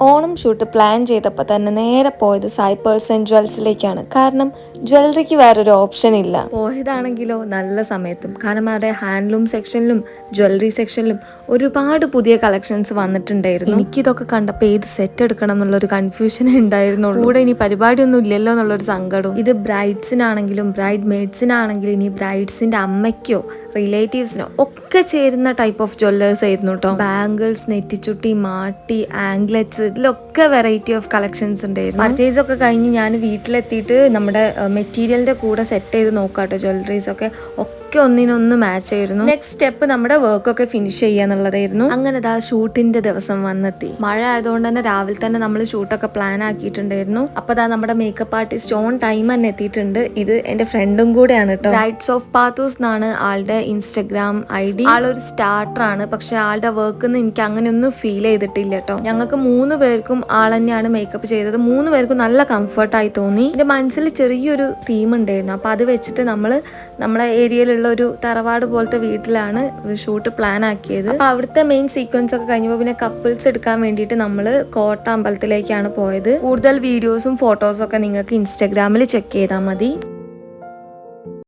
Onam shoot plan ചെയ്തപ്പോൾ തന്നെ നേരെ പോയത് സായി പേഴ്സ് ആൻഡ് ജ്വൽസിലേക്കാണ് കാരണം ജ്വല്ലറിക്ക് വേറൊരു ഓപ്ഷൻ ഇല്ല. പോയതാണെങ്കിലോ നല്ല സമയത്തും. കാരണം അവരുടെ ഹാൻഡ്ലൂം സെക്ഷനിലും ജ്വല്ലറി സെക്ഷനിലും ഒരുപാട് പുതിയ കളക്ഷൻസ് വന്നിട്ടുണ്ടായിരുന്നു. എനിക്കിതൊക്കെ കണ്ടപ്പോൾ ഏത് സെറ്റ് എടുക്കണം എന്നുള്ളൊരു കൺഫ്യൂഷൻ ഉണ്ടായിരുന്നുള്ളൂ. കൂടെ ഇനി പരിപാടിയൊന്നും ഇല്ലല്ലോ എന്നുള്ളൊരു സങ്കടവും. ഇത് ബ്രൈഡ്സിനാണെങ്കിലും ബ്രൈഡ് മെയ്ഡ്സിനാണെങ്കിലും ഇനി ബ്രൈഡ്സിന്റെ അമ്മയ്ക്കോ റിലേറ്റീവ്സിനോ ഒക്കെ ചേരുന്ന ടൈപ്പ് ഓഫ് ജ്വല്ലേഴ്സ് ആയിരുന്നു കേട്ടോ ബാംഗിൾസ് നെറ്റിച്ചുട്ടി മാട്ടി ആംഗ്ലറ്റ്സ് ഇതിലൊക്കെ വെറൈറ്റി ഓഫ് കളക്ഷൻസ് ഉണ്ടായിരുന്നു. പർച്ചേസ് ഒക്കെ കഴിഞ്ഞ് ഞാൻ വീട്ടിലെത്തിയിട്ട് നമ്മുടെ മെറ്റീരിയലിന്റെ കൂടെ സെറ്റ് ചെയ്ത് നോക്കാട്ടോ ജ്വല്ലറീസ് ഒക്കെ ഒക്കെ ഒന്നിനൊന്ന് മാച്ച് ആയിരുന്നു. നെക്സ്റ്റ് സ്റ്റെപ്പ് നമ്മുടെ വർക്ക് ഒക്കെ ഫിനിഷ് ചെയ്യാന്നുള്ളതായിരുന്നു അങ്ങനെ ദാ ഷൂട്ടിന്റെ ദിവസം വന്നെത്തി. മഴ ആയതുകൊണ്ട് തന്നെ രാവിലെ തന്നെ നമ്മൾ ഷൂട്ടൊക്കെ പ്ലാൻ ആക്കിയിട്ടുണ്ടായിരുന്നു. അപ്പൊ ദാ നമ്മുടെ മേക്കപ്പ് ആർട്ടിസ്റ്റ് ഓൺ ടൈം തന്നെ എത്തിയിട്ടുണ്ട്. ഇത് എന്റെ ഫ്രണ്ടും കൂടെയാണ് കേട്ടോ റൈറ്റ്സ് ഓഫ് പാത്തോസ് എന്നാണ് ആളുടെ ഇൻസ്റ്റഗ്രാം ഐ ഡി ആളൊരു സ്റ്റാർട്ടർ ആണ്. പക്ഷെ ആളുടെ വർക്ക് എനിക്ക് അങ്ങനെ ഒന്നും ഫീൽ ചെയ്തിട്ടില്ല കേട്ടോ ഞങ്ങൾക്ക് മൂന്ന് പേർക്കും ആൾ തന്നെയാണ് മേക്കപ്പ് ചെയ്തത്. മൂന്ന് പേർക്കും നല്ല കംഫർട്ടായി തോന്നി. എന്റെ മനസ്സിൽ ചെറിയൊരു തീം ഉണ്ടായിരുന്നു. അപ്പൊ അത് വെച്ചിട്ട് നമ്മൾ നമ്മളെ ഏരിയയിലുള്ള ഒരു തറവാട് പോലത്തെ വീട്ടിലാണ് ഷൂട്ട് പ്ലാൻ ആക്കിയത്. അപ്പൊ അവിടുത്തെ മെയിൻ സീക്വൻസ് ഒക്കെ കഴിഞ്ഞപ്പോൾ പിന്നെ കപ്പിൾസ് എടുക്കാൻ വേണ്ടിയിട്ട് നമ്മൾ കോട്ട അമ്പലത്തിലേക്കാണ് പോയത്. കൂടുതൽ വീഡിയോസും ഫോട്ടോസും ഒക്കെ നിങ്ങൾക്ക് ഇൻസ്റ്റാഗ്രാമിൽ ചെക്ക് ചെയ്താൽ മതി.